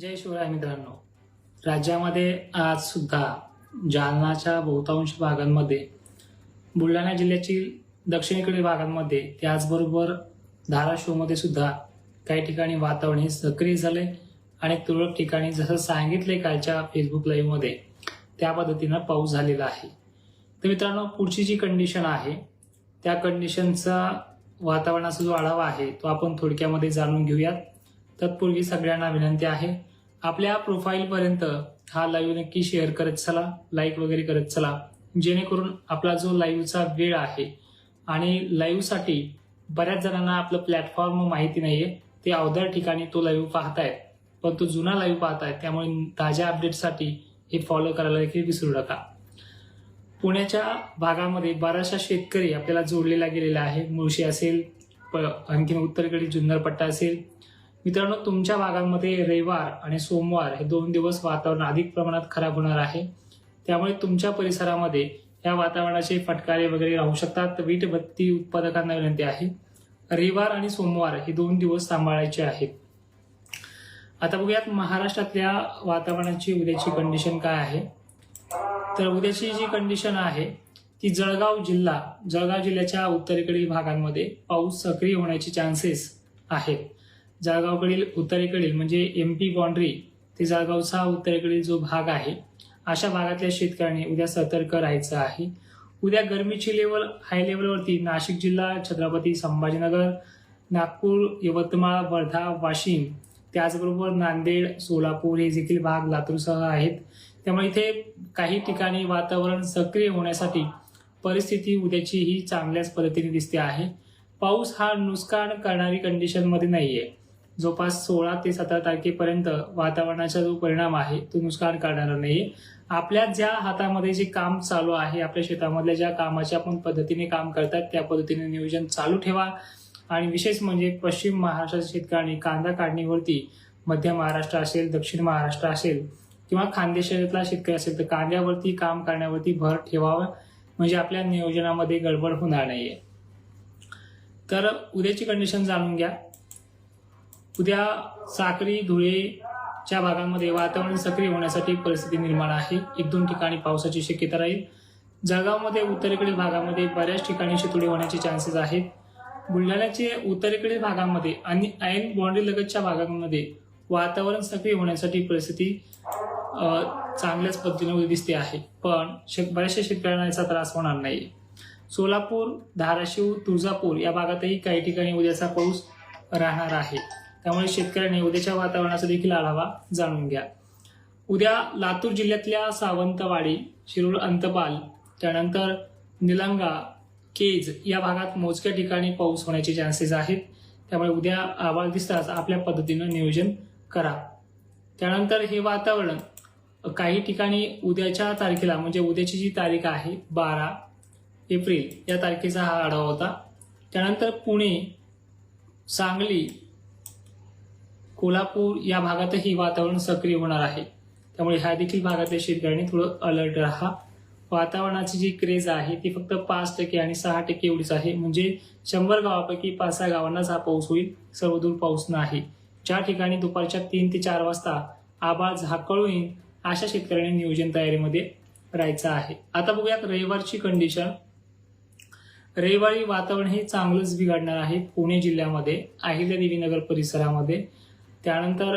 जय शिवराय मित्रांनो. राज्यामध्ये आज सुद्धा जालनाच्या बहुतांश भागांमध्ये बुलढाणा जिल्ह्यातील दक्षिणेकडील भागांमध्ये त्याचबरोबर धाराशिवमध्ये सुद्धा काही ठिकाणी वातावरण हे सक्रिय झाले आणि तुरळक ठिकाणी जसं सांगितले कालच्या फेसबुक लाईव्हमध्ये त्या पद्धतीनं पाऊस झालेला आहे. तर मित्रांनो पुढची जी कंडिशन आहे त्या कंडिशनचा वातावरणाचा जो आढावा आहे तो आपण थोडक्यामध्ये जाणून घेऊयात. तत्पूर्वी सगळ्यांना विनंती आहे आपल्या प्रोफाईलपर्यंत हा लाईव्ह नक्की शेअर करत चला लाईक वगैरे करत चला. जेणेकरून आपला जो लाईव्हचा वेळ आहे आणि लाईव्हसाठी बऱ्याच जणांना आपलं प्लॅटफॉर्म माहिती नाहीये ते अवधार ठिकाणी तो लाईव्ह पाहतायत. पण तो जुना लाईव्ह पाहतायत त्यामुळे ताज्या अपडेटसाठी हे फॉलो करायला देखील विसरू नका. पुण्याच्या भागामध्ये बराचसा शेतकरी आपल्याला जोडलेला गेलेला आहे. मुळशी असेल प- आणखीन उत्तरेकडील जुन्नर पट्टा असेल मित्रांनो तुमच्या भागांमध्ये रविवार आणि सोमवार हे दोन दिवस वातावरण अधिक प्रमाणात खराब होणार आहे. त्यामुळे तुमच्या परिसरामध्ये या वातावरणाचे फटकारे वगैरे राहू शकतात. वीटबत्ती उत्पादकांना विनंती आहे. रविवार आणि सोमवार हे दोन दिवस सांभाळायचे आहेत. आता बघूयात महाराष्ट्रातल्या वातावरणाची उद्याची कंडिशन काय आहे. तर उद्याची जी कंडिशन आहे ती जळगाव जिल्हा जळगाव जिल्ह्याच्या उत्तरेकडील भागांमध्ये पाऊस सक्रिय होण्याचे चान्सेस आहेत. जळगावकडील उत्तरेकडील म्हणजे एम पी बाँड्री ते जळगावचा उत्तरेकडील जो भाग आहे अशा भागातल्या शेतकऱ्यांनी उद्या सतर्क राहायचं आहे. उद्या गरमीची लेवल हाय लेवलवरती नाशिक जिल्हा छत्रपती संभाजीनगर नागपूर यवतमाळ वर्धा वाशिम त्याचबरोबर नांदेड सोलापूर हे देखील भाग लातूरसह आहेत. त्यामुळे इथे काही ठिकाणी वातावरण सक्रिय होण्यासाठी परिस्थिती उद्याची ही चांगल्याच पद्धतीने दिसते आहे. पाऊस हा नुकसान करणारी कंडिशनमध्ये नाही आहे जवळपास सोळा ते सतरा तारखेपर्यंत वातावरणाचा जो परिणाम आहे तो नुकसान करणारा नाही. आपल्या ज्या हातामध्ये जे काम चालू आहे आपल्या शेतामधल्या ज्या कामाच्या आपण पद्धतीने काम करतात त्या पद्धतीने नियोजन चालू ठेवा. आणि विशेष म्हणजे पश्चिम महाराष्ट्राच्या शेतकऱ्यांनी कांदा काढणीवरती मध्य महाराष्ट्र असेल दक्षिण महाराष्ट्र असेल किंवा खानदेशातला शेतकरी असेल तर कांद्यावरती काम करण्यावरती भर ठेवावं. म्हणजे आपल्या नियोजनामध्ये गडबड होणार नाहीये. तर उद्याची कंडिशन जाणून घ्या. उद्या साक्री धुळेच्या भागामध्ये वातावरण सक्रिय होण्यासाठी परिस्थिती निर्माण आहे. एक दोन ठिकाणी पावसाची शक्यता राहील. जळगावमध्ये उत्तरेकडील भागामध्ये बऱ्याच ठिकाणी शेतुडे होण्याचे चान्सेस आहेत. बुलढाण्याचे उत्तरेकडील भागामध्ये आणि ऐन बाँड्री लगतच्या भागांमध्ये वातावरण सक्रिय होण्यासाठी परिस्थिती चांगल्याच पद्धतीने दिसते आहे. पण शे बऱ्याचशा शेतकऱ्यांना याचा त्रास होणार नाही. सोलापूर धाराशिव तुळजापूर या भागातही काही ठिकाणी उद्याचा पाऊस राहणार आहे. त्यामुळे शेतकऱ्यांनी उद्याच्या वातावरणाचा देखील आढावा जाणून घ्या. उद्या लातूर जिल्ह्यातल्या सावंतवाडी शिरूर अंतपाल त्यानंतर निलंगा केज या भागात मोजक्या ठिकाणी पाऊस होण्याचे चान्सेस आहेत. त्यामुळे उद्या आवाज दिसताच आपल्या पद्धतीनं नियोजन करा. त्यानंतर हे वातावरण काही ठिकाणी उद्याच्या तारखेला म्हणजे उद्याची जी तारीख आहे बारा एप्रिल या तारखेचा हा आढावा होता. त्यानंतर पुणे सांगली कोल्हापूर या भागातही वातावरण सक्रिय होणार आहे. त्यामुळे ह्या देखील भागातल्या शेतकऱ्यांनी थोडं अलर्ट राहा. वातावरणाची जी क्रेज आहे ती फक्त पाच टक्के आणि सहा टक्के एवढीच आहे. म्हणजे शंभर गावापैकी पाच सहा गावांनाच हा पाऊस होईल सर्वदूर पाऊस नाही. ज्या ठिकाणी दुपारच्या तीन ते चार वाजता आबाळ झाकळून येईल अशा शेतकऱ्यांनी नियोजन तयारीमध्ये राहायचं आहे. आता बघूयात रविवारची कंडिशन रविवारी वातावरण हे चांगलंच बिघडणार आहे पुणे जिल्ह्यामध्ये अहिल्यादेवी नगर परिसरामध्ये. त्यानंतर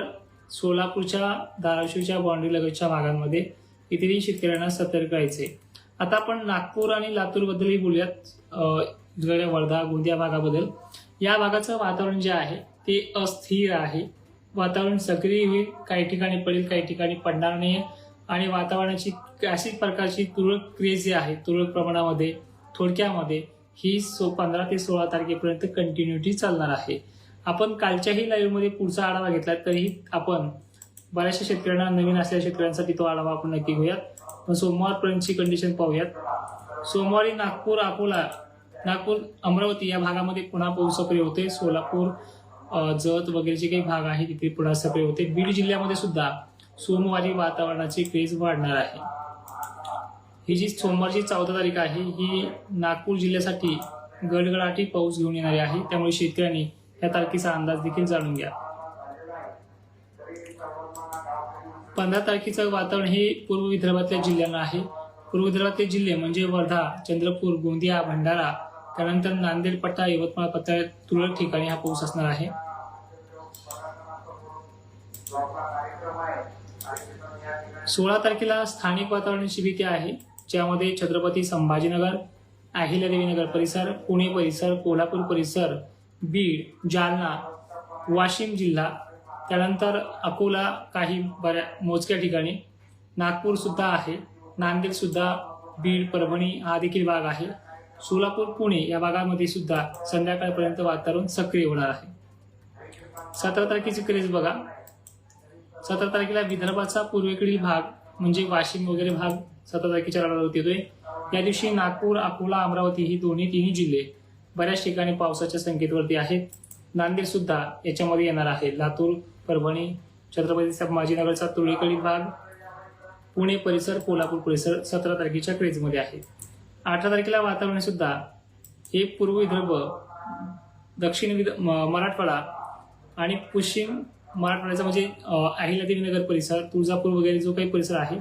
सोलापूरच्या धाराशिवच्या बाँड्री लगतच्या भागांमध्ये इथेही शेतकऱ्यांना सतर्क राहायचे. आता आपण नागपूर आणि लातूरबद्दलही बोलूयात. वर्धा गोंदिया भागाबद्दल. या भागाचं वातावरण जे आहे ते अस्थिर आहे. वातावरण सक्रिय होईल काही ठिकाणी पडेल काही ठिकाणी पडणार नाही आणि वातावरणाची अशी प्रकारची तुरळक क्रेज जी आहे तुरळक प्रमाणामध्ये थोडक्यामध्ये ही सो पंधरा ते सोळा तारखेपर्यंत कंटिन्युटी चालणार आहे. आपण कालच्याही लाईव्हमध्ये पुढचा आढावा घेतला तरीही आपण बऱ्याचशा शेतकऱ्यांना नवीन असलेल्या शेतकऱ्यांसाठी तो आढावा आपण नक्की घेऊयात. पण सोमवारपर्यंतची कंडिशन पाहूयात. सोमवारी नागपूर अकोला नागपूर अमरावती या भागामध्ये पुन्हा पाऊस सक्रिय होते सोलापूर जत वगैरेचे काही भाग आहे तिथे पुन्हा सक्रिय होते बीड जिल्ह्यामध्ये सुद्धा सोमवारी वातावरणाची क्रेज वाढणार आहे. ही जी सोमवारची चौदा तारीख आहे ही नागपूर जिल्ह्यासाठी गडगडाटी पाऊस घेऊन येणारी आहे. त्यामुळे शेतकऱ्यांनी या तारखेचा अंदाज देखील जाणून घ्या. पंधरा तारखेचं वातावरण हे पूर्व विदर्भातल्या जिल्ह्यांना आहे. पूर्व विदर्भातले जिल्हे म्हणजे वर्धा चंद्रपूर गोंदिया भंडारा त्यानंतर नांदेड पट्टा यवतमाळ पट्टा तुरळक ठिकाणी हा पाऊस असणार आहे. सोळा तारखेला स्थानिक वातावरणाची भीती आहे ज्यामध्ये छत्रपती संभाजीनगर अहिल्यादेवीनगर परिसर पुणे परिसर कोल्हापूर परिसर बीड जालना वाशिम जिल्हा त्यानंतर अकोला काही बऱ्या मोजक्या ठिकाणी. नागपूरसुद्धा आहे. नांदेडसुद्धा बीड परभणी हा देखील भाग आहे. सोलापूर पुणे या भागामध्ये सुद्धा संध्याकाळपर्यंत वातावरण सक्रिय होणार आहे. सतरा तारखेची क्रेज बघा. सतरा तारखेला विदर्भाचा पूर्वेकडील भाग म्हणजे वाशिम वगैरे भाग सतरा तारखेच्या राडावर येतोय. या दिवशी नागपूर अकोला अमरावती ही दोन्ही तिन्ही जिल्हे बऱ्याच ठिकाणी पावसाच्या संकेतवरती आहेत नांदेड सुद्धा याच्यामध्ये येणार आहे. लातूर परभणी छत्रपती संभाजीनगरचा तुळईकडील भाग पुणे परिसर कोल्हापूर परिसर सतरा तारखेच्या क्रेजमध्ये आहे. अठरा तारखेला वातावरण सुद्धा हे पूर्व विदर्भ दक्षिण विद म- मराठवाडा आणि पश्चिम मराठवाड्याचा म्हणजे अहिल्यादेवी नगर परिसर तुळजापूर वगैरे जो काही परिसर आहे